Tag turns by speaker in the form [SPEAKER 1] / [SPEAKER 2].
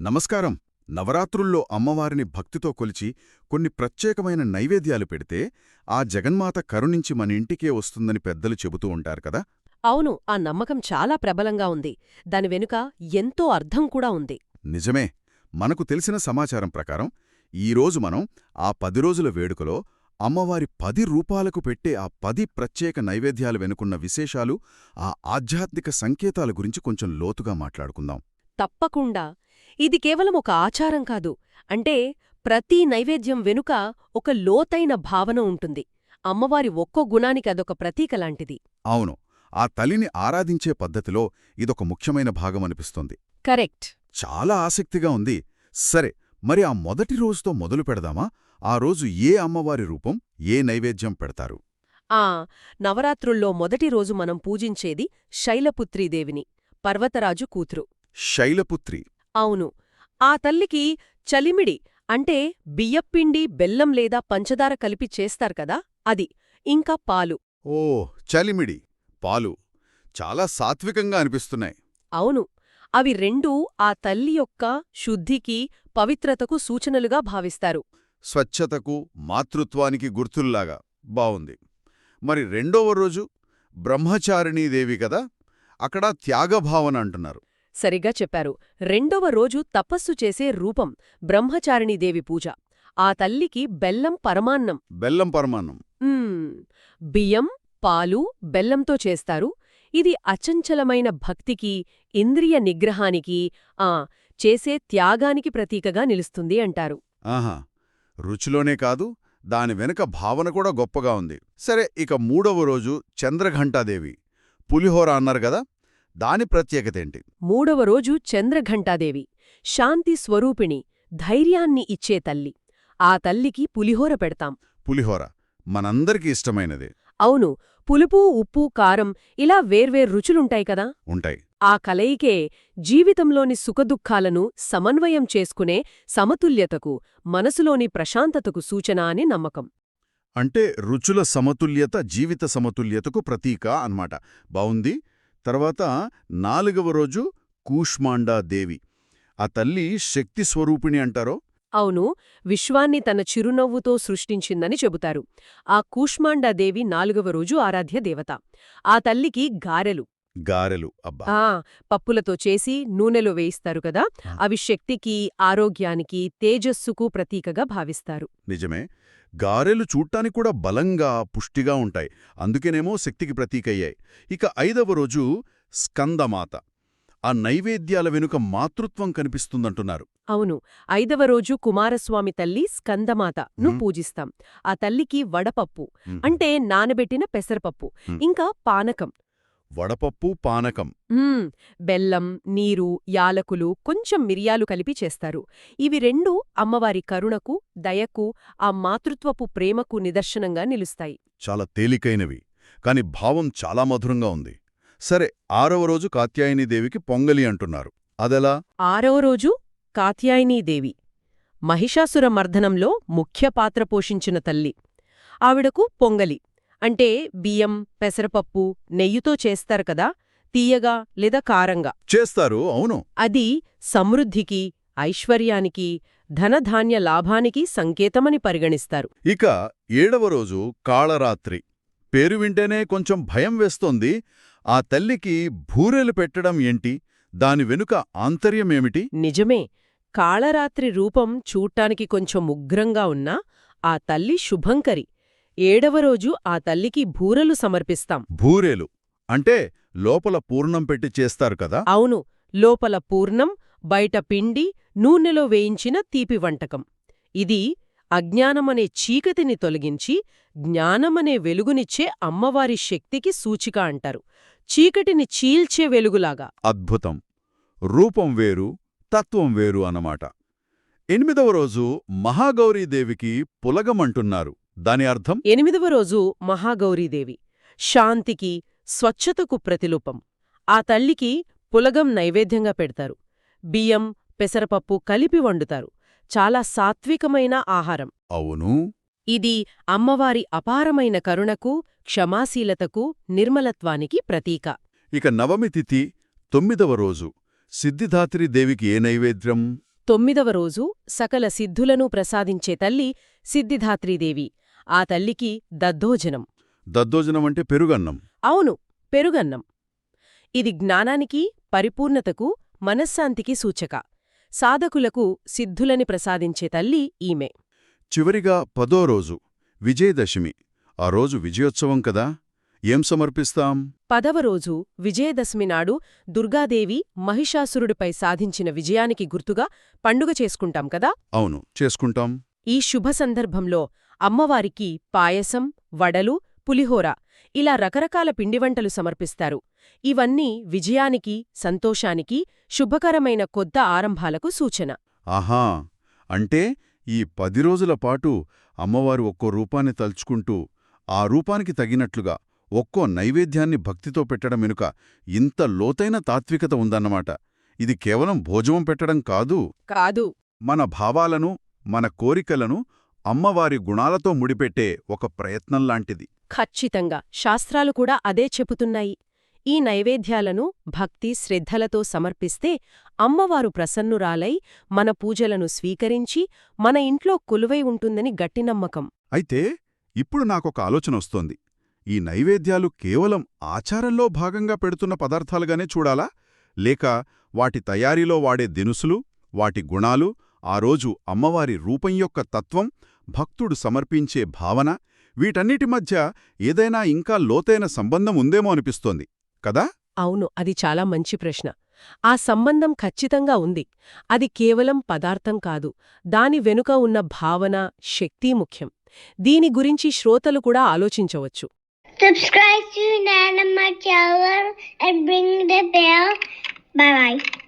[SPEAKER 1] నమస్కారం. నవరాత్రుల్లో అమ్మవారిని భక్తితో కొలిచి కొన్ని ప్రత్యేకమైన నైవేద్యాలు పెడితే ఆ జగన్మాత కరుణించి మన ఇంటికే వస్తుందని పెద్దలు చెబుతూ ఉంటారు కదా?
[SPEAKER 2] అవును ఆ నమ్మకం చాలా ప్రబలంగా ఉంది. దాని వెనుక ఎంతో అర్థం కూడా ఉంది.
[SPEAKER 1] నిజమే. మనకు తెలిసిన సమాచారం ప్రకారం ఈరోజు మనం ఆ పది రోజుల వేడుకలో అమ్మవారి పది రూపాలకు పెట్టే ఆ పది ప్రత్యేక నైవేద్యాలు వెనుకున్న విశేషాలు ఆ ఆధ్యాత్మిక సంకేతాల గురించి కొంచెం లోతుగా మాట్లాడుకుందాం.
[SPEAKER 2] తప్పకుండా. ఇది కేవలం ఒక ఆచారం కాదు. అంటే ప్రతి నైవేద్యం వెనుక ఒక లోతైన భావన ఉంటుంది. అమ్మవారి ఒక్కో గుణానికి అదొక ప్రతీక లాంటిది.
[SPEAKER 1] అవును. ఆ తల్లిని ఆరాధించే పద్ధతిలో ఇదొక ముఖ్యమైన భాగమనిపిస్తుంది
[SPEAKER 2] కరెక్ట్.
[SPEAKER 1] చాలా ఆసక్తిగా ఉంది. సరే మరి ఆ మొదటి రోజుతో మొదలు పెడదామా? ఆ రోజు ఏ అమ్మవారి రూపం ఏ నైవేద్యం పెడతారు?
[SPEAKER 2] ఆ నవరాత్రుల్లో మొదటి రోజు మనం పూజించేది శైలపుత్రీదేవిని పర్వతరాజు కూతురు.
[SPEAKER 1] శైలపుత్రి.
[SPEAKER 2] అవును. ఆ తల్లికి చలిమిడి అంటే బియ్యప్పిండి బెల్లం లేదా పంచదార కలిపి చేస్తారు కదా అది. ఇంకా పాలు.
[SPEAKER 1] ఓ చలిమిడి. పాలు. చాలా సాత్వికంగా అనిపిస్తున్నాయి.
[SPEAKER 2] అవును. అవి రెండూ ఆ తల్లి యొక్క శుద్ధికి పవిత్రతకు సూచనలుగా భావిస్తారు.
[SPEAKER 1] స్వచ్ఛతకు మాతృత్వానికి గుర్తుల్లాగా. బావుంది. మరి రెండవ రోజు బ్రహ్మచారిణీదేవి కదా అక్కడ త్యాగభావన అంటున్నారు.
[SPEAKER 2] సరిగ్గా చెప్పారు. రెండవ రోజు తపస్సు చేసే రూపం బ్రహ్మచారిణీదేవి పూజ. ఆ తల్లికి బెల్లం పరమాన్నం.
[SPEAKER 1] బెల్లం పరమాన్నం.
[SPEAKER 2] బియ్యం పాలు బెల్లంతో చేస్తారు. ఇది అచంచలమైన భక్తికి ఇంద్రియ నిగ్రహానికి ఆ చేసే త్యాగానికి ప్రతీకగా నిలుస్తుంది అంటారు.
[SPEAKER 1] ఆహా. రుచిలోనే కాదు దాని వెనుక భావన కూడా గొప్పగా ఉంది. సరే ఇక మూడవ రోజు చంద్రఘంటాదేవి. పులిహోర అన్నారు గదా దాని ప్రత్యేకతేంటి?
[SPEAKER 2] మూడవ రోజు చంద్రఘంటాదేవి శాంతి స్వరూపిణి ధైర్యాన్ని ఇచ్చే తల్లి. ఆ తల్లికి పులిహోర పెడతాం.
[SPEAKER 1] పులిహోర. మనందరికీ ఇష్టమైనదే.
[SPEAKER 2] అవును పులుపు ఉప్పు కారం ఇలా వేర్వేర్ రుచులుంటాయి కదా?
[SPEAKER 1] ఉంటాయి.
[SPEAKER 2] ఆ కలయికే జీవితంలోని సుఖదుఖాలను సమన్వయం చేసుకునే సమతుల్యతకు మనసులోని ప్రశాంతతకు సూచన అని నమ్మకం.
[SPEAKER 1] అంటే రుచుల సమతుల్యత జీవిత సమతుల్యతకు ప్రతీక అన్నమాట. బావుంది? తర్వాత నాలుగవ రోజు కూష్మాండాదేవి ఆ తల్లి శక్తి స్వరూపిణి అంటారో?
[SPEAKER 2] అవును విశ్వాన్ని తన చిరునవ్వుతో సృష్టించిందని చెబుతారు. ఆ కూష్మాండాదేవి నాలుగవ రోజు ఆరాధ్య దేవత. ఆ తల్లికి గారెలు.
[SPEAKER 1] గారెలు అబ్బా!
[SPEAKER 2] ఆ పప్పులతో చేసి నూనెలో వేయిస్తారు కదా. అవి శక్తికి ఆరోగ్యానికి తేజస్సుకు ప్రతీకగా భావిస్తారు.
[SPEAKER 1] నిజమే. గారెలు చూడ్డానికి కూడా బలంగా పుష్టిగా ఉంటాయి. అందుకేనేమో శక్తికి ప్రతీకయ్యాయి. ఇక ఐదవ రోజు స్కందమాత. ఆ నైవేద్యాల వెనుక మాతృత్వం కనిపిస్తుందంటున్నారు.
[SPEAKER 2] అవును. ఐదవ రోజు కుమారస్వామి తల్లి స్కందమాతను
[SPEAKER 1] మ్మ్.
[SPEAKER 2] పూజిస్తాం. ఆ తల్లికి వడపప్పు. అంటే నానబెట్టిన పెసరపప్పు. ఇంకా పానకం.
[SPEAKER 1] వడపప్పు పానకం.
[SPEAKER 2] బెల్లం నీరు యాలకులు కొంచెం మిరియాలు కలిపి చేస్తారు. ఇవి రెండూ అమ్మవారి కరుణకు దయకు ఆ మాతృత్వపు ప్రేమకు నిదర్శనంగా నిలుస్తాయి.
[SPEAKER 1] చాలా తేలికైనవి. కాని భావం చాలా మధురంగా ఉంది. సరే ఆరవ రోజు కాత్యాయనీదేవికి పొంగలి అంటున్నారు. అదెలా?
[SPEAKER 2] ఆరవ రోజు కాత్యాయనీదేవి మహిషాసుర మర్దనంలో ముఖ్య పాత్ర పోషించిన తల్లి. ఆవిడకు పొంగలి. అంటే బియ్యం పెసరపప్పు నెయ్యితో చేస్తారు కదా తీయగా లేదా కారంగా.
[SPEAKER 1] చేస్తారు అవును.
[SPEAKER 2] అది సమృద్ధికి ఐశ్వర్యానికి ధనధాన్య లాభానికి సంకేతమని పరిగణిస్తారు.
[SPEAKER 1] ఇక ఏడవ రోజు కాళరాత్రి. పేరు వింటేనే కొంచెం భయం వేస్తోంది. ఆ తల్లికి భూరెలు పెట్టడం ఏంటి? దాని వెనుక ఆంతర్యమేమిటి?
[SPEAKER 2] నిజమే. కాళరాత్రి రూపం చూట్టానికి కొంచెం ఉగ్రంగా ఉన్నా ఆ తల్లి శుభంకరి. ఏడవ రోజు ఆ తల్లికి భూరలు సమర్పిస్తాం.
[SPEAKER 1] భూరేలు అంటే లోపల పూర్ణం పెట్టి చేస్తారు కదా?
[SPEAKER 2] అవును లోపల పూర్ణం బయట పిండి నూనెలో వేయించిన తీపి వంటకం. ఇది అజ్ఞానమనే చీకటిని తొలగించి జ్ఞానమనే వెలుగునిచ్చే అమ్మవారి శక్తికి సూచిక అంటారు. చీకటిని చీల్చే వెలుగులాగా.
[SPEAKER 1] అద్భుతం. రూపం వేరు తత్వం వేరు అన్నమాట. ఎనిమిదవ రోజు మహాగౌరీదేవికి పులగమంటున్నారు. దాని అర్థం?
[SPEAKER 2] ఎనిమిదవ రోజు మహాగౌరీదేవి. శాంతికి స్వచ్ఛతకు ప్రతిరూపం. ఆ తల్లికి పులగం నైవేద్యంగా పెడతారు. బియ్యం పెసరపప్పు కలిపి వండుతారు. చాలా సాత్వికమైన ఆహారం.
[SPEAKER 1] అవును.
[SPEAKER 2] ఇది అమ్మవారి అపారమైన కరుణకు క్షమాశీలతకు నిర్మలత్వానికి ప్రతీక.
[SPEAKER 1] ఇక నవమి తిథి తొమ్మిదవ రోజు. సిద్ధిదాత్రి దేవికి ఏ నైవేద్యం?
[SPEAKER 2] తొమ్మిదవ రోజు సకల సిద్ధులను ప్రసాదించే తల్లి సిద్ధిధాత్రీదేవి ఆ తల్లికి దద్దోజనం.
[SPEAKER 1] దద్దోజనం అంటే పెరుగన్నం.
[SPEAKER 2] అవును పెరుగన్నం. ఇది జ్ఞానానికి పరిపూర్ణతకు మనశ్శాంతికి సూచక. సాధకులకు సిద్ధులని ప్రసాదించే తల్లి ఈమె.
[SPEAKER 1] చివరిగా పదో రోజు విజయదశమి. ఆ రోజు విజయోత్సవం కదా? ఏం సమర్పిస్తాం?
[SPEAKER 2] పదవ రోజు విజయదశమి నాడు దుర్గాదేవి మహిషాసురుడిపై సాధించిన విజయానికి గుర్తుగా పండుగ చేసుకుంటాం కదా?
[SPEAKER 1] అవును చేసుకుంటాం.
[SPEAKER 2] ఈ శుభ సందర్భంలో అమ్మవారికి పాయసం వడలు పులిహోర ఇలా రకరకాల పిండివంటలు సమర్పిస్తారు. ఇవన్నీ విజయానికి సంతోషానికి శుభకరమైన కొత్త ఆరంభాలకు సూచన.
[SPEAKER 1] ఆహా! అంటే ఈ పది రోజుల పాటు అమ్మవారు ఒక్కో రూపాన్ని తలుచుకుంటూ ఆ రూపానికి తగినట్లుగా ఒక్కో నైవేద్యాన్ని భక్తితో పెట్టడం వెనుక ఇంత లోతైన తాత్వికత ఉందన్నమాట. ఇది కేవలం భోజనం పెట్టడం కాదు.
[SPEAKER 2] కాదు.
[SPEAKER 1] మన భావాలను మన కోరికలను అమ్మవారి గుణాలతో ముడిపెట్టే ఒక ప్రయత్నంలాంటిది
[SPEAKER 2] ఖచ్చితంగా. శాస్త్రాలు కూడా అదే చెబుతున్నాయి. ఈ నైవేద్యాలను భక్తి శ్రద్ధలతో సమర్పిస్తే అమ్మవారు ప్రసన్నురాలై మన పూజలను స్వీకరించి మన ఇంట్లో కొలువై ఉంటుందని గట్టి నమ్మకం.
[SPEAKER 1] అయితే ఇప్పుడు నాకొక ఆలోచన వస్తోంది. ఈ నైవేద్యాలు కేవలం ఆచారంలో భాగంగా పెడుతున్న పదార్థాలుగానే చూడాలా? లేక వాటి తయారీలో వాడే దినుసులు వాటి గుణాలు ఆ రోజు అమ్మవారి రూపం యొక్క తత్వం భక్తుడు సమర్పించే భావన వీటన్నిటి మధ్య ఏదైనా ఇంకా లోతైన సంబంధం ఉందేమో అనిపిస్తోంది కదా?
[SPEAKER 2] అవును అది చాలా మంచి ప్రశ్న. ఆ సంబంధం ఖచ్చితంగా ఉంది. అది కేవలం పదార్థం కాదు. దాని వెనుక ఉన్న భావన శక్తి ముఖ్యం. దీని గురించి శ్రోతలు కూడా ఆలోచించవచ్చు.
[SPEAKER 3] Subscribe to Nana channel and ring the bell. Bye bye.